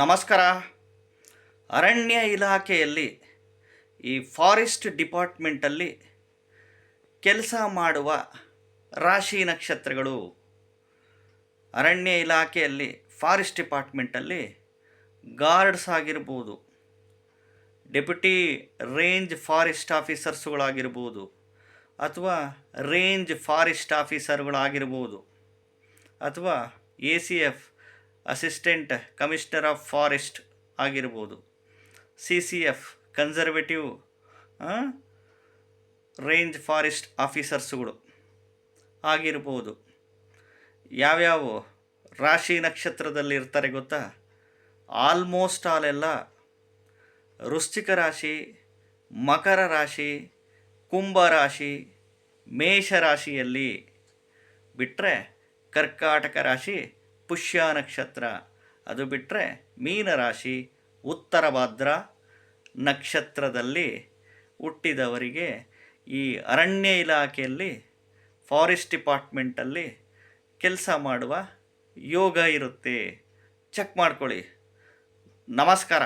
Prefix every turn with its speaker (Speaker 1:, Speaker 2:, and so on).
Speaker 1: ನಮಸ್ಕಾರ. ಅರಣ್ಯ ಇಲಾಖೆಯಲ್ಲಿ ಈ ಫಾರೆಸ್ಟ್ ಡಿಪಾರ್ಟ್ಮೆಂಟಲ್ಲಿ ಕೆಲಸ ಮಾಡುವ ರಾಶಿ ನಕ್ಷತ್ರಗಳು ಅರಣ್ಯ ಇಲಾಖೆಯಲ್ಲಿ ಫಾರೆಸ್ಟ್ ಡಿಪಾರ್ಟ್ಮೆಂಟಲ್ಲಿ ಗಾರ್ಡ್ಸ್ ಆಗಿರ್ಬೋದು, ಡೆಪ್ಯುಟಿ ರೇಂಜ್ ಫಾರೆಸ್ಟ್ ಆಫೀಸರ್ಸ್ಗಳಾಗಿರ್ಬೋದು ಅಥವಾ ರೇಂಜ್ ಫಾರೆಸ್ಟ್ ಆಫೀಸರ್ಗಳಾಗಿರ್ಬೋದು ಅಥವಾ A C F assistant commissioner of forest ಆಗಿರ್ಬೋದು. C C F conservative range forest ಆಫೀಸರ್ಸ್ಗಳು ಆಗಿರ್ಬೋದು. ಯಾವ್ಯಾವ ರಾಶಿ ನಕ್ಷತ್ರದಲ್ಲಿ ಇರ್ತಾರೆ ಗೊತ್ತಾ? ಆಲ್ಮೋಸ್ಟ್ ಆಲ್ ಎಲ್ಲ ವೃಶ್ಚಿಕ ರಾಶಿ, ಮಕರ ರಾಶಿ, ಕುಂಭ ರಾಶಿ, ಮೇಷ ರಾಶಿಯಲ್ಲಿ ಬಿಟ್ಟರೆ ಕರ್ಕಾಟಕ ರಾಶಿ ಪುಷ್ಯ ನಕ್ಷತ್ರ ಅದು ಬಿಟ್ಟರೆ ಮೀನರಾಶಿ, ಉತ್ತರ ಭಾದ್ರ ನಕ್ಷತ್ರದಲ್ಲಿ ಹುಟ್ಟಿದವರಿಗೆ ಈ ಅರಣ್ಯ ಇಲಾಖೆಯಲ್ಲಿ, ಫಾರೆಸ್ಟ್ ಡಿಪಾರ್ಟ್ಮೆಂಟಲ್ಲಿ ಕೆಲಸ ಮಾಡುವ ಯೋಗ ಇರುತ್ತೆ. ಚೆಕ್ ಮಾಡ್ಕೊಳ್ಳಿ. ನಮಸ್ಕಾರ.